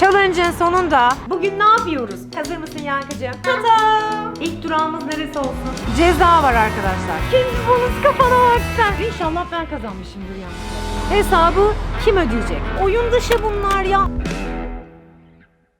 Challenge'ın sonunda bugün ne yapıyoruz? Hazır mısın Yankıcığım? Tada! İlk durağımız neresi olsun? Ceza var arkadaşlar. Kendi bonus kafana bak sen. İnşallah ben kazanmışımdır yani. Hesabı kim ödeyecek? Oyun dışı bunlar ya.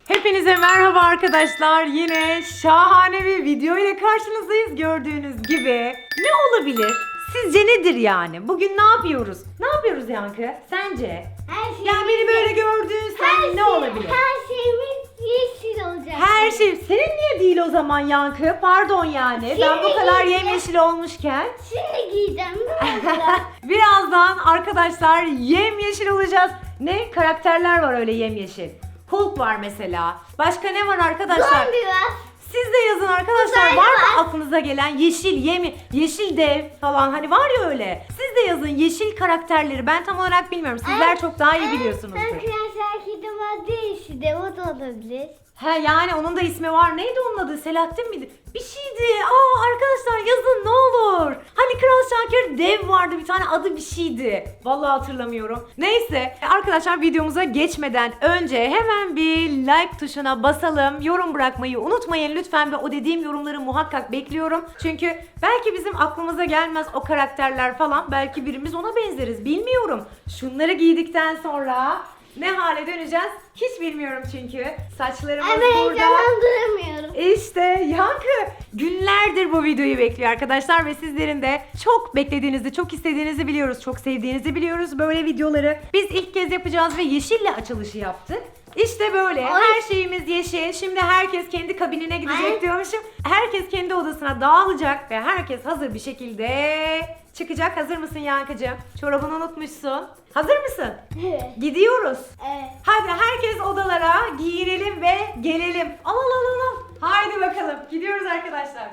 Hepinize merhaba arkadaşlar. Yine şahane bir video ile karşınızdayız gördüğünüz gibi. Ne olabilir? Sizce nedir yani? Bugün ne yapıyoruz? Ne yapıyoruz Yankı? Sence? Her şey Yani beni böyle gördüğün sen ne olabilir? Her şeyimiz yeşil olacak. Her şey senin niye değil o zaman Yankı? Pardon yani. Ben bu kadar değil. yemyeşil olmuşken. Şimdi giyeceğim? Birazdan arkadaşlar yemyeşil olacağız. Ne? Karakterler var öyle yemyeşil. Hulk var mesela. Başka ne var arkadaşlar? Zombi var. Siz de yazın arkadaşlar. Var mı aklınıza gelen yeşil yemi, yeşil dev falan hani var ya öyle. Siz de yazın yeşil karakterleri. Ben tam olarak bilmiyorum. Sizler çok daha iyi. Sen Prens Erkek'de var değil de o da olabilir. He yani onun da ismi var. Neydi onun adı? Selahattin miydi? Bir şeydi. Aa arkadaşlar yazın ne olur. Hani Kral Şakir dev vardı bir tane adı bir şeydi. Vallahi hatırlamıyorum. Neyse arkadaşlar videomuza geçmeden önce hemen bir like tuşuna basalım. Yorum bırakmayı unutmayın lütfen ve o dediğim yorumları muhakkak bekliyorum. Çünkü belki bizim aklımıza gelmez o karakterler falan. Belki birimiz ona benzeriz bilmiyorum. Şunları giydikten sonra ne hale döneceğiz hiç bilmiyorum çünkü. Saçlarımız Ay ben burada. heyecanlandırmıyorum. İşte Yankı günlerdir bu videoyu bekliyor arkadaşlar ve sizlerin de çok beklediğinizi, çok istediğinizi biliyoruz, çok sevdiğinizi biliyoruz böyle videoları. Biz ilk kez yapacağız ve yeşille açılışı yaptık. İşte böyle. Ay. Her şeyimiz yeşil. Şimdi herkes kendi kabinine gidecek Ay. diyormuşum. Herkes kendi odasına dağılacak ve herkes hazır bir şekilde çıkacak. Hazır mısın Yankıcığım? Çorabını unutmuşsun. Hazır mısın? Evet. Gidiyoruz. Evet. Hadi herkes odalara giyinelim ve gelelim. Al al al al, al. Haydi bakalım. Gidiyoruz arkadaşlar.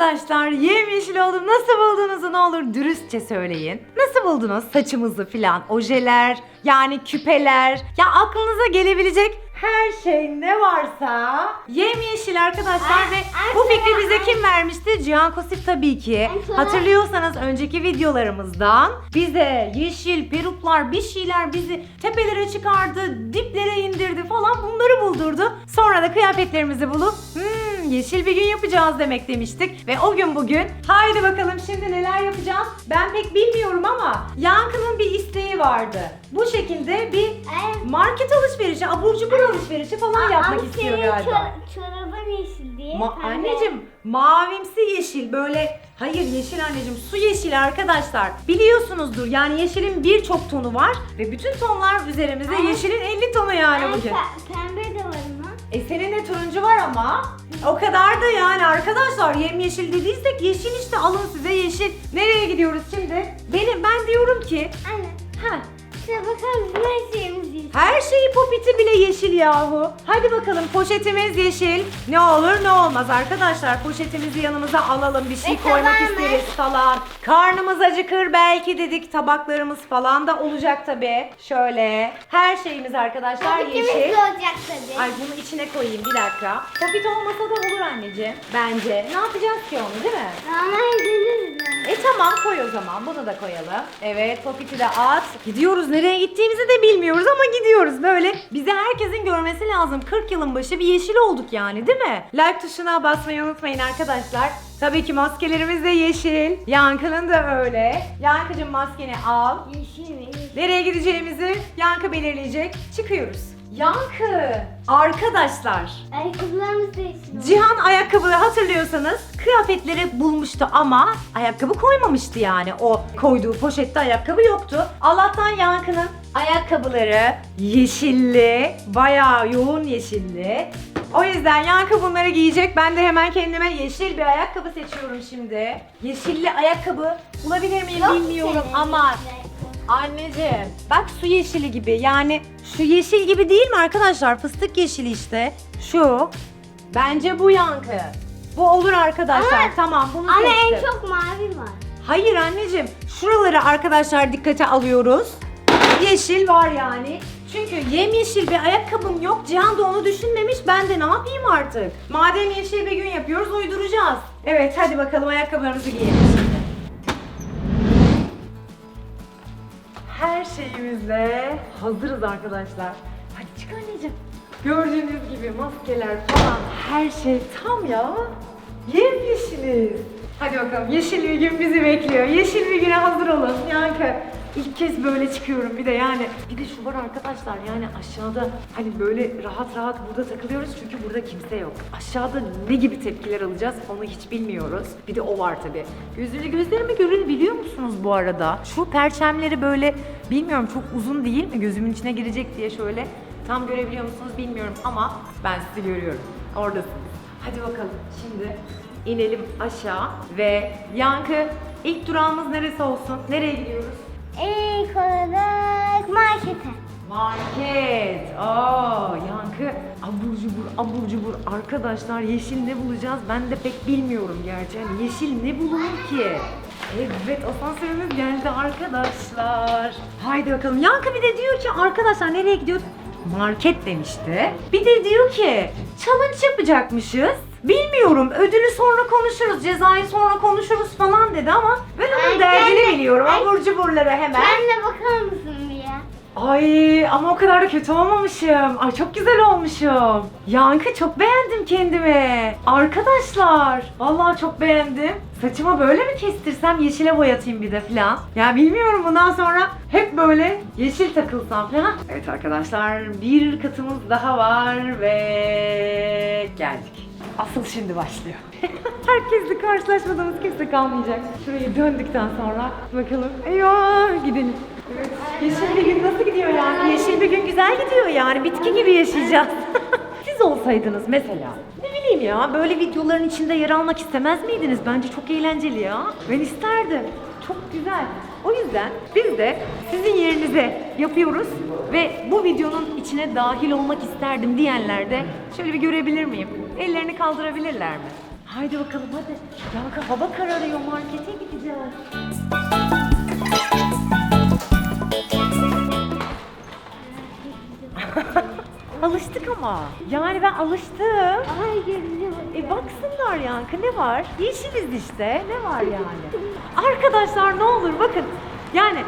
Arkadaşlar yemyeşil oldum. Nasıl bulduğunuzu ne olur dürüstçe söyleyin. Nasıl buldunuz saçımızı filan? Ojeler, yani küpeler. Ya aklınıza gelebilecek her şey ne varsa yemyeşil arkadaşlar Ay, ve ay, bu fikri ay, bize ay. kim vermişti? Cihan Kosif tabii ki. Ay, Hatırlıyorsanız önceki videolarımızdan bize yeşil peruklar bir şeyler bizi tepelere çıkardı, diplere indirdi falan bunları buldurdu. Sonra da kıyafetlerimizi bulup hmm, yeşil bir gün yapacağız demek demiştik. Ve o gün bugün haydi bakalım şimdi neler yapacağız? Ben pek bilmiyorum ama Yankı'nın bir isteği vardı. Bu şekilde bir market alışverişi, abur cubur alışverişi falan yapmak Ama istiyor senin galiba. çor- çorabın yeşil diye. Ma- pembe. anneciğim mavimsi yeşil böyle hayır yeşil anneciğim su yeşili arkadaşlar biliyorsunuzdur yani yeşilin birçok tonu var ve bütün tonlar üzerimizde Ay. yeşilin 50 tonu yani Ay, bugün. pe- pembe de var mı? E senin de turuncu var ama o kadar da yani arkadaşlar yemyeşil dediysek yeşil işte alın size yeşil. Nereye gidiyoruz şimdi? Benim ben diyorum ki Anne. ha Bakar mısın? Her şeyimiz yeşil. her şeyi popiti bile yeşil yahu. Hadi bakalım poşetimiz yeşil. Ne olur ne olmaz arkadaşlar. Poşetimizi yanımıza alalım. Bir şey E, koymak tamam, isteriz falan. Karnımız acıkır belki dedik. Tabaklarımız falan da olacak tabi. Şöyle. Her şeyimiz arkadaşlar Popitimiz yeşil. de olacak tabii. Ay bunu içine koyayım bir dakika. Popit olmasa da olur anneciğim. Bence. Ne yapacağız ki onu değil mi? Ama izlediniz mi? E tamam koy o zaman bunu da koyalım. Evet popiti de at. Gidiyoruz nereye gittiğimizi de bilmiyoruz ama gidiyoruz böyle. Bize herkesin görmesi lazım. 40 yılın başı bir yeşil olduk yani değil mi? Like tuşuna basmayı unutmayın arkadaşlar. Tabii ki maskelerimiz de yeşil. Yankı'nın da öyle. Yankı'cığım maskeni al. Yeşil mi? Nereye gideceğimizi Yankı belirleyecek. Çıkıyoruz. Yankı. Arkadaşlar. Ayakkabılarımız oldu. Cihan ayakkabı hatırlıyorsanız kıyafetleri bulmuştu ama ayakkabı koymamıştı yani. O koyduğu poşette ayakkabı yoktu. Allah'tan Yankı'nın ayakkabıları yeşilli, bayağı yoğun yeşilli. O yüzden Yankı bunları giyecek. Ben de hemen kendime yeşil bir ayakkabı seçiyorum şimdi. Yeşilli ayakkabı bulabilir miyim Yok bilmiyorum ama. Anneciğim bak su yeşili gibi yani şu yeşil gibi değil mi arkadaşlar fıstık yeşili işte şu bence bu yankı bu olur arkadaşlar Ama- tamam bunu Ama seçtim. en çok mavi var. Hayır anneciğim şuraları arkadaşlar dikkate alıyoruz yeşil var yani Çünkü yemyeşil bir ayakkabım yok. Cihan da onu düşünmemiş. Ben de ne yapayım artık? Madem yeşil bir gün yapıyoruz uyduracağız. Evet hadi bakalım ayakkabılarımızı giyelim şimdi. Şeyimizle hazırız arkadaşlar. Hadi çık anneciğim. Gördüğünüz gibi maskeler falan her şey tam ya. Yemyeşiliz. Hadi bakalım yeşil bir gün bizi bekliyor. Yeşil bir güne hazır olun. Yankı ilk kez böyle çıkıyorum bir de yani. Bir de şu var arkadaşlar yani aşağıda hani böyle rahat rahat burada takılıyoruz çünkü burada kimse yok. Aşağıda ne gibi tepkiler alacağız onu hiç bilmiyoruz. Bir de o var tabi. Gözleri gözlerimi görün biliyor musunuz bu arada? Şu perçemleri böyle bilmiyorum çok uzun değil mi gözümün içine girecek diye şöyle Tam görebiliyor musunuz bilmiyorum ama ben sizi görüyorum. Oradasınız. Hadi bakalım şimdi inelim aşağı ve Yankı ilk durağımız neresi olsun? Nereye gidiyoruz? İlk olarak markete. Market. Aa, Yankı abur cubur abur cubur. Arkadaşlar yeşil ne bulacağız? Ben de pek bilmiyorum gerçi. Hani yeşil ne bulunur ki? Evet asansörümüz geldi arkadaşlar. Haydi bakalım. Yankı bir de diyor ki arkadaşlar nereye gidiyoruz? Market demişti. Bir de diyor ki challenge yapacakmışız. Bilmiyorum ödülü sonra konuşuruz, cezayı sonra konuşuruz falan dedi ama ben onun Ay, derdini ben de- biliyorum. Ay. Abur cuburlara hemen. Sen de bakar mısın? Ay ama o kadar da kötü olmamışım. Ay çok güzel olmuşum. Yankı çok beğendim kendimi. Arkadaşlar vallahi çok beğendim. Saçımı böyle mi kestirsem yeşile boyatayım bir de falan. Ya bilmiyorum bundan sonra hep böyle yeşil takılsam falan. Evet arkadaşlar bir katımız daha var ve geldik. Asıl şimdi başlıyor. Herkesle karşılaşmadığımız kimse kalmayacak. Şurayı döndükten sonra bakalım. Eyvah gidelim. Yeşil bir gün nasıl gidiyor yani? Yeşil bir gün güzel gidiyor yani. Bitki gibi yaşayacağız. Siz olsaydınız mesela. Ne bileyim ya böyle videoların içinde yer almak istemez miydiniz? Bence çok eğlenceli ya. Ben isterdim. Çok güzel. O yüzden biz de sizin yerinize yapıyoruz ve bu videonun içine dahil olmak isterdim diyenler de şöyle bir görebilir miyim? Ellerini kaldırabilirler mi? Haydi bakalım hadi. Ya hava kararıyor markete gideceğiz. Alıştık ama. Yani ben alıştım. Ay bak. E baksınlar yankı ne var? Yeşiliz işte. Ne var yani? Arkadaşlar ne olur bakın. Yani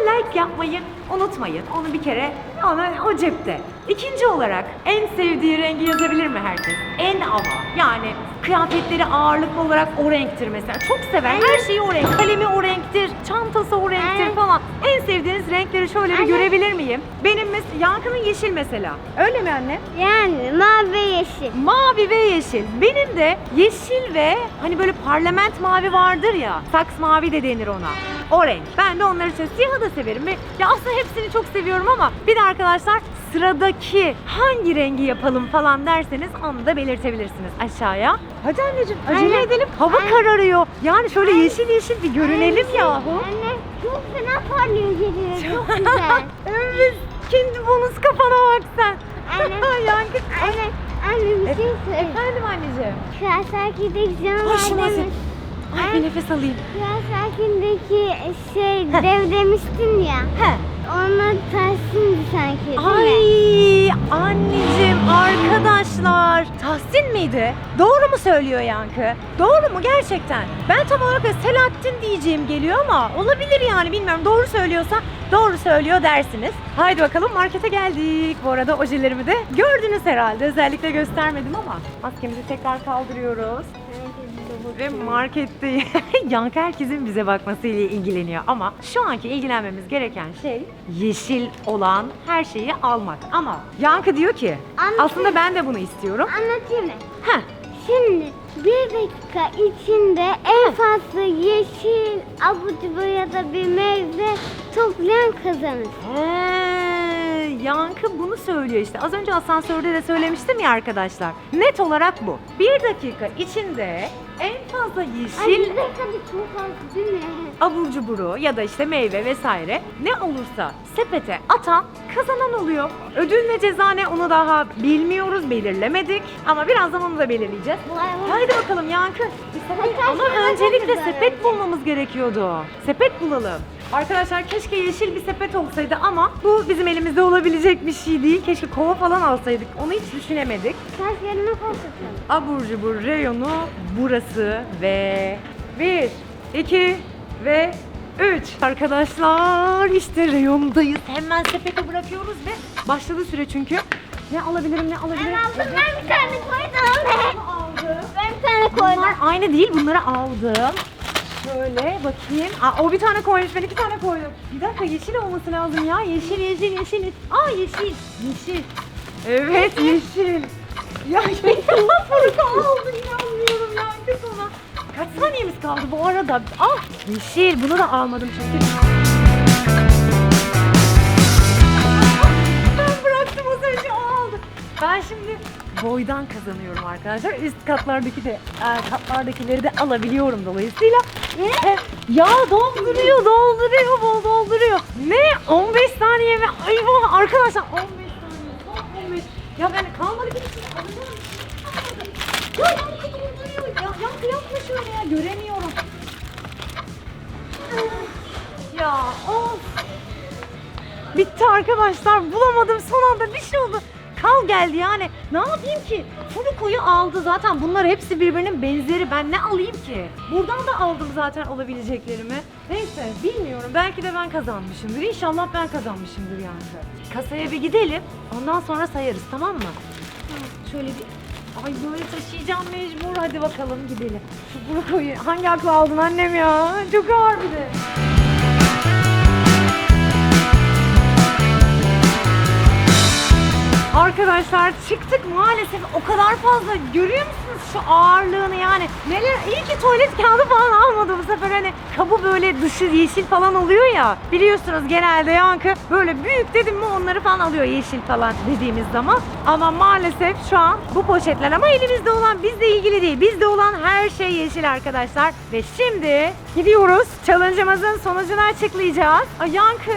like yapmayı unutmayın. Onu bir kere onu o cepte. İkinci olarak en sevdiği rengi yazabilir mi herkes? En ama. Yani kıyafetleri ağırlık olarak o renktir mesela. Çok sever. Her şeyi o renk. Kalemi o renktir. Çantası o renktir falan. En sevdiğiniz renkleri şöyle bir Anne. görebilir miyim? Benim mes- Yankı'nın yeşil mesela. Öyle mi anne? Yani mavi yeşil. Mavi ve yeşil. Benim de yeşil ve hani böyle parlament mavi vardır ya. Saks mavi de denir ona. O renk. Ben de onları seviyorum. Siyahı da severim. Ve ya aslında hepsini çok seviyorum ama bir de arkadaşlar sıradaki hangi rengi yapalım falan derseniz onu da belirtebilirsiniz aşağıya. Hadi anneciğim acele Anne. edelim. Hava Anne. kararıyor. Yani şöyle yeşil yeşil bir görünelim Anne, yahu. Anne çok fena parlıyor geliyor. Çok güzel. Evet. Kendi bonus kafana bak sen. Anne. Yankı. Anne, anne bir şey söyle. Efendim anneciğim. Kral Sakin'deki canım Hoşuma annem. Ay bir nefes alayım. Kral Sakin'deki şey dev demiştin ya. He. Ona tersindi sanki değil mi? Ay anneciğim arkadaşlar Tahsin miydi? Doğru mu söylüyor Yankı? Doğru mu gerçekten? Ben tam olarak Selahattin diyeceğim geliyor ama olabilir yani bilmiyorum doğru söylüyorsa doğru söylüyor dersiniz. Haydi bakalım markete geldik. Bu arada ojelerimi de gördünüz herhalde. Özellikle göstermedim ama maskemizi tekrar kaldırıyoruz. Ve markette Yankı herkesin bize bakmasıyla ilgileniyor ama şu anki ilgilenmemiz gereken şey yeşil olan her şeyi almak. Ama Yankı diyor ki Anlatayım. aslında ben de bunu istiyorum. Anlatayım mı? Heh, Şimdi bir dakika içinde en fazla yeşil abur cubur ya da bir meyve toplayan kazanır. He, Yankı bunu söylüyor işte. Az önce asansörde de söylemiştim ya arkadaşlar. Net olarak bu. Bir dakika içinde en fazla yeşil dakika bir çok az değil mi? abur cuburu ya da işte meyve vesaire ne olursa sepete atan kazanan oluyor. Ödül ve ceza ne onu daha bilmiyoruz, belirlemedik. Ama birazdan onu da belirleyeceğiz. Vay vay. Haydi bakalım Yankı. Bir sepet- Ama öncelikle sepet bulmamız gerekiyordu. Sepet bulalım. Arkadaşlar keşke yeşil bir sepet olsaydı ama bu bizim elimizde olabilecek bir şey değil. Keşke kova falan alsaydık. Onu hiç düşünemedik. Ters yerine koşuyorum. Abur cubur reyonu burası ve 1, 2 ve 3. Arkadaşlar işte reyondayız. Hemen sepete bırakıyoruz ve başladı süre çünkü. Ne alabilirim ne alabilirim? Ben aldım. Ben bir tane koydum. Ben bir tane koydum. Bunlar aynı değil bunları aldım. Şöyle bakayım. Aa, o bir tane koymuş ben iki tane koydum. Bir dakika yeşil olması lazım ya. Yeşil yeşil yeşil. Aa yeşil. Yeşil. Evet yeşil. Ya yeşil fırka aldı inanmıyorum ya. Kız ona. Kaç saniyemiz kaldı bu arada? Ah yeşil bunu da almadım çünkü. Ben bıraktım az önce o aldı. Ben şimdi boydan kazanıyorum arkadaşlar. Üst katlardaki de e, katlardakileri de alabiliyorum dolayısıyla. E, ya dolduruyor, dolduruyor, bol dolduruyor. Ne? 15 saniye mi? Eyvah arkadaşlar 15 saniye. son 15. Ya ben kalmadı bir şey alacağım. Ya yankı dolduruyor. Ya yankı yapma şöyle ya göremiyorum. Ya of. Bitti arkadaşlar. Bulamadım son anda bir şey oldu. Kal geldi yani. Ne yapayım ki? Furuko'yu aldı zaten. Bunlar hepsi birbirinin benzeri. Ben ne alayım ki? Buradan da aldım zaten olabileceklerimi. Neyse bilmiyorum. Belki de ben kazanmışımdır. İnşallah ben kazanmışımdır yani. Kasaya bir gidelim. Ondan sonra sayarız tamam mı? Şöyle bir Ay böyle taşıyacağım mecbur. Hadi bakalım gidelim. Şu Furuko'yu hangi akla aldın annem ya? Çok ağır bir de. Arkadaşlar çıktık maalesef. O kadar fazla görüyor musunuz şu ağırlığını yani neler iyi ki tuvalet kağıdı falan almadı bu sefer hani kabı böyle dışı yeşil falan oluyor ya biliyorsunuz genelde yankı böyle büyük dedim mi onları falan alıyor yeşil falan dediğimiz zaman ama maalesef şu an bu poşetler ama elimizde olan bizle ilgili değil bizde olan her şey yeşil arkadaşlar ve şimdi gidiyoruz challenge'ımızın sonucunu açıklayacağız. Ay yankı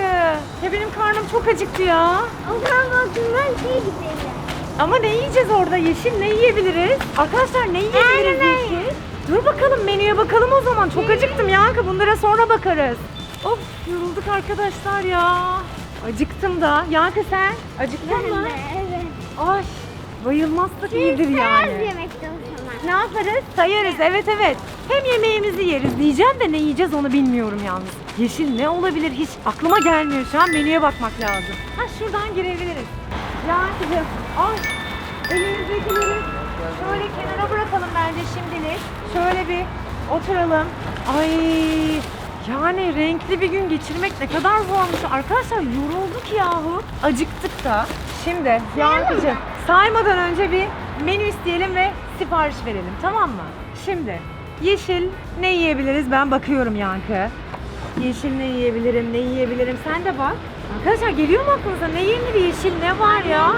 ya benim karnım çok acıktı ya. O zaman bakımdan şey gidelim. Ama ne yiyeceğiz orada? Yeşil ne yiyebiliriz? Arkadaşlar ne yiyebiliriz Aynen. yeşil? Dur bakalım menüye bakalım o zaman. Çok acıktım Yankı. Bunlara sonra bakarız. Of yorulduk arkadaşlar ya. Acıktım da. Yankı sen acıktın mı? Evet. Ay bayılmazsak iyidir yani. yemekte o zaman. Ne yaparız? Sayarız evet evet. Hem yemeğimizi yeriz diyeceğim de ne yiyeceğiz onu bilmiyorum yalnız. Yeşil ne olabilir hiç aklıma gelmiyor şu an menüye bakmak lazım. Ha şuradan girebiliriz. Yankıcığım ay elimizdekileri şöyle kenara bırakalım bence şimdilik. Şöyle bir oturalım. Ay yani renkli bir gün geçirmek ne kadar zormuş. Arkadaşlar yorulduk yahu. Acıktık da. Şimdi Yankıcığım saymadan önce bir menü isteyelim ve sipariş verelim tamam mı? Şimdi yeşil ne yiyebiliriz ben bakıyorum Yankı. Yeşil ne yiyebilirim, ne yiyebilirim sen de bak. Arkadaşlar geliyor mu aklınıza ne yenir yeşil ne var ya?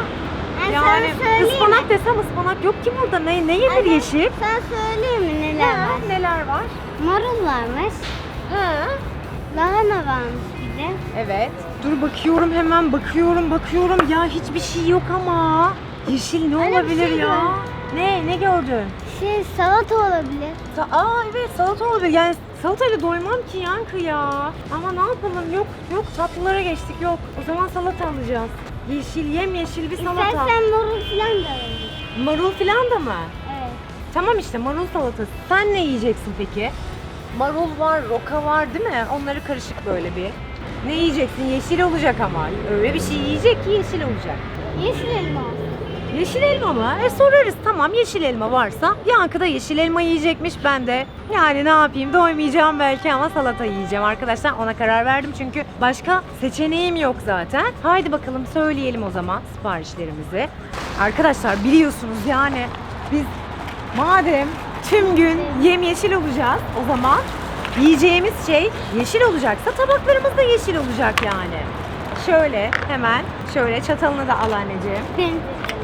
Ben Yani sana söyleyeyim ıspanak mi? desem ıspanak yok ki burada ne, ne yenir Anne, yeşil? Sana söyleyeyim mi neler Ha, var? neler var? Marul varmış. Ha. Lahana varmış bir de. Evet. Dur bakıyorum hemen bakıyorum bakıyorum ya hiçbir şey yok ama. Yeşil ne Anne, bir olabilir şey ya? gördüm. Ne ne gördün? Şey salata olabilir. Sa- Aa evet salata olabilir. Yani salatayla doymam ki yankı ya. Ama ne yapalım yok yok tatlılara geçtik yok. O zaman salata alacağız. Yeşil yemyeşil bir salata. İstersen marul falan da alabilir. Marul filan da mı? Evet. Tamam işte marul salatası. Sen ne yiyeceksin peki? Marul var, roka var değil mi? Onları karışık böyle bir. Ne yiyeceksin? Yeşil olacak ama. Öyle bir şey yiyecek ki yeşil olacak. Yeşil elma. Yeşil elma mı? E sorarız tamam yeşil elma varsa. Yankı da yeşil elma yiyecekmiş ben de. Yani ne yapayım doymayacağım belki ama salata yiyeceğim arkadaşlar. Ona karar verdim çünkü başka seçeneğim yok zaten. Haydi bakalım söyleyelim o zaman siparişlerimizi. Arkadaşlar biliyorsunuz yani biz madem tüm gün yemyeşil olacağız o zaman yiyeceğimiz şey yeşil olacaksa tabaklarımız da yeşil olacak yani. Şöyle hemen şöyle çatalını da al anneciğim.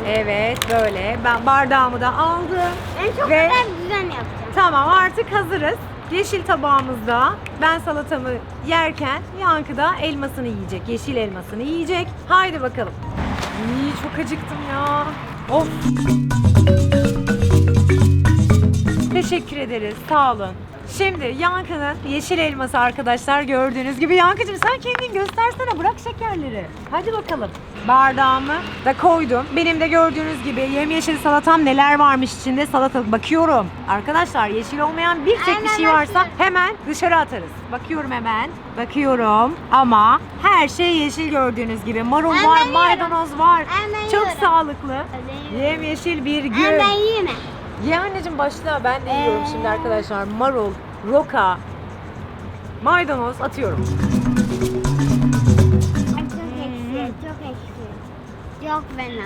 Evet böyle. Ben bardağımı da aldım. Ben çok Ve- güzel düzen yapacağım. Tamam artık hazırız. Yeşil tabağımızda ben salatamı yerken Yankı da elmasını yiyecek. Yeşil elmasını yiyecek. Haydi bakalım. İyi çok acıktım ya. Of. Teşekkür ederiz. Sağ olun. Şimdi Yankı'nın yeşil elması arkadaşlar gördüğünüz gibi. Yankı'cığım sen kendin göstersene bırak şekerleri. Hadi bakalım. Bardağımı da koydum. Benim de gördüğünüz gibi yemyeşil salatam neler varmış içinde salatalık bakıyorum. Arkadaşlar yeşil olmayan bir tek bir şey varsa hemen dışarı atarız. Bakıyorum hemen. Bakıyorum ama her şey yeşil gördüğünüz gibi. Marul var, maydanoz var. Çok sağlıklı. Yemyeşil bir gün. Ye anneciğim başla. Ben de yiyorum şimdi arkadaşlar. Marul, roka, maydanoz atıyorum. Çok ekşi, çok ekşi. Çok fena.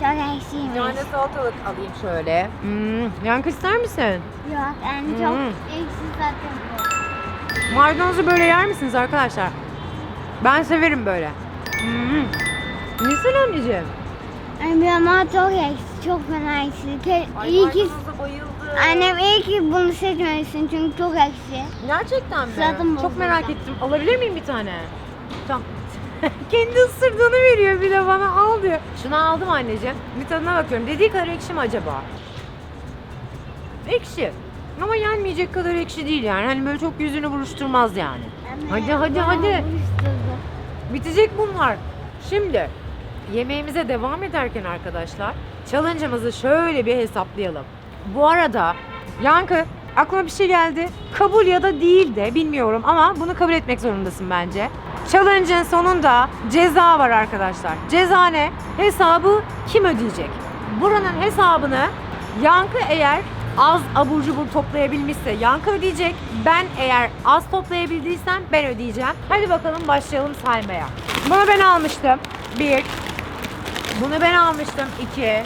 Çok ekşiymiş. Yani salatalık alayım şöyle. Hmm, yankı ister misin? Yok, yani çok Hmm. ekşi zaten bu. Maydanozu böyle yer misiniz arkadaşlar? Ben severim böyle. Hmm. Yesene anneciğim. Ay, ama çok ekşi, çok fena ekşi. Ke- iyi ki, bayıldım. annem iyi ki bunu seçmemişsin çünkü çok ekşi. Gerçekten mi? Zaten Çok bozuldu. merak ettim. Alabilir miyim bir tane? Tamam. Kendi ısırdığını veriyor bir de bana al diyor. Şunu aldım anneciğim. Bir tadına bakıyorum. Dediği kadar ekşi mi acaba? Ekşi. Ama yenmeyecek kadar ekşi değil yani. Hani böyle çok yüzünü buruşturmaz yani. Hadi, hadi, bana hadi. uyuşturdu. Bitecek bunlar. Şimdi yemeğimize devam ederken arkadaşlar challenge'ımızı şöyle bir hesaplayalım. Bu arada Yankı aklıma bir şey geldi. Kabul ya da değil de bilmiyorum ama bunu kabul etmek zorundasın bence. Challenge'ın sonunda ceza var arkadaşlar. Ceza ne? Hesabı kim ödeyecek? Buranın hesabını Yankı eğer az abur cubur toplayabilmişse Yankı ödeyecek. Ben eğer az toplayabildiysem ben ödeyeceğim. Hadi bakalım başlayalım saymaya. Bunu ben almıştım. Bir. Bunu ben almıştım. iki.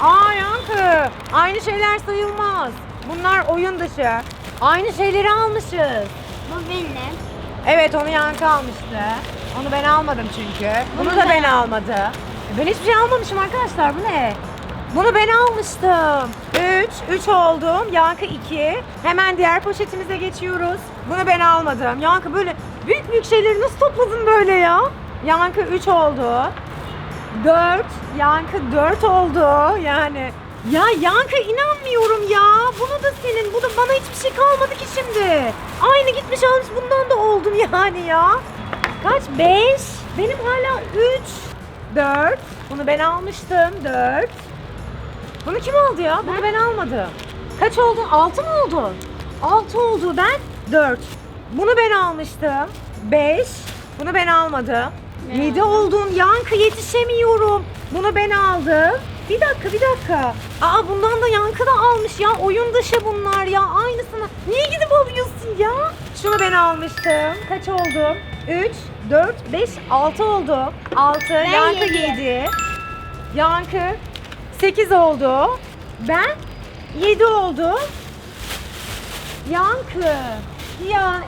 Aa Yankı. Aynı şeyler sayılmaz. Bunlar oyun dışı. Aynı şeyleri almışız. Bu benim. Evet onu Yankı almıştı. Onu ben almadım çünkü. Bunu da ben almadı. Ben hiçbir şey almamışım arkadaşlar. Bu ne? Bunu ben almıştım. 3, 3 oldum. Yankı 2. Hemen diğer poşetimize geçiyoruz. Bunu ben almadım. Yankı böyle büyük büyük şeyleri nasıl topladın böyle ya? Yankı 3 oldu. 4. Yankı 4 oldu. Yani ya Yankı inanmıyorum ya. Bunu da senin. Bu da bana hiçbir şey kalmadı ki şimdi. Aynı gitmiş almış bundan da oldum yani ya. Kaç? 5. Benim hala 3. 4. Bunu ben almıştım. 4. Bunu kim aldı ya? Bunu ben almadım. Kaç oldu? 6 mı oldu? 6 oldu. Ben 4. Bunu ben almıştım. 5. Bunu ben almadım. Ben 7 aldım. oldum. Yankı yetişemiyorum. Bunu ben aldım. Bir dakika bir dakika. Aa bundan da Yankı da almış ya. Oyun dışı bunlar ya. Aynısını. Niye gidip alıyorsun ya? Şunu ben almıştım. Kaç oldum? 3, 4, 5, 6 oldu. 6. Yankı yedi. 7. Yankı 8 oldu. Ben 7 oldum. Yankı. Ya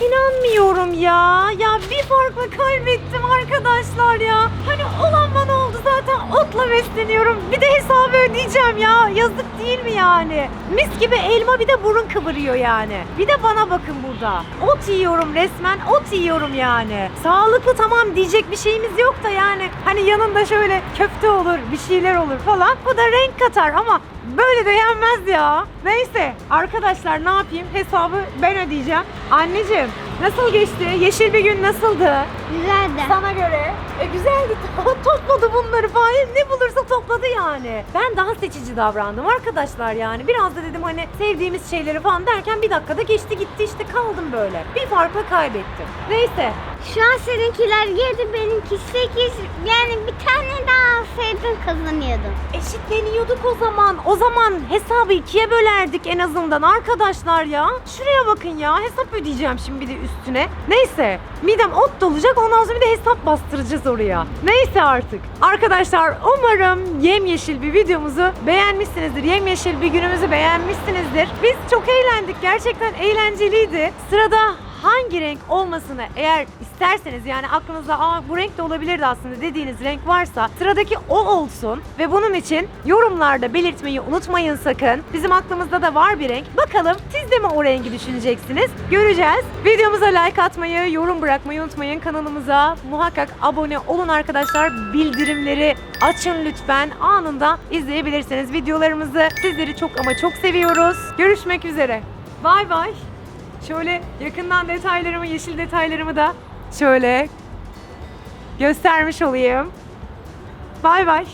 inanmıyorum ya. Ya bir farkla kaybettim arkadaşlar ya. Hani olan bana oldu zaten otla besleniyorum. Bir de hesabı ödeyeceğim ya. Yazık değil mi yani? Mis gibi elma bir de burun kıvırıyor yani. Bir de bana bakın burada. Ot yiyorum resmen. Ot yiyorum yani. Sağlıklı tamam diyecek bir şeyimiz yok da yani. Hani yanında şöyle köfte olur, bir şeyler olur falan. Bu da renk katar ama Böyle de yenmez ya. Neyse arkadaşlar ne yapayım hesabı ben ödeyeceğim. Anneciğim nasıl geçti? Yeşil bir gün nasıldı? Güzeldi. Sana göre. E güzeldi. topladı bunları falan. Ne bulursa topladı yani. Ben daha seçici davrandım arkadaşlar yani. Biraz da dedim hani sevdiğimiz şeyleri falan derken bir dakikada geçti gitti işte kaldım böyle. Bir farkla kaybettim. Neyse. Şu an seninkiler 7, benimki 8. Yani bir tane daha alsaydın kazanıyordun. Eşitleniyorduk o zaman. O zaman hesabı ikiye bölerdik en azından arkadaşlar ya. Şuraya bakın ya. Hesap ödeyeceğim şimdi bir de üstüne. Neyse. Midem ot dolacak. Ondan sonra bir de hesap bastıracağız oraya. Neyse artık. Arkadaşlar umarım yemyeşil bir videomuzu beğenmişsinizdir. Yemyeşil bir günümüzü beğenmişsinizdir. Biz çok eğlendik. Gerçekten eğlenceliydi. Sırada hangi renk olmasını eğer isterseniz yani aklınızda Aa, bu renk de olabilirdi aslında dediğiniz renk varsa sıradaki o olsun ve bunun için yorumlarda belirtmeyi unutmayın sakın. Bizim aklımızda da var bir renk. Bakalım siz de mi o rengi düşüneceksiniz? Göreceğiz. Videomuza like atmayı, yorum bırakmayı unutmayın. Kanalımıza muhakkak abone olun arkadaşlar. Bildirimleri açın lütfen. Anında izleyebilirsiniz videolarımızı. Sizleri çok ama çok seviyoruz. Görüşmek üzere. Bay bay. Şöyle yakından detaylarımı, yeşil detaylarımı da şöyle göstermiş olayım. Bay bay.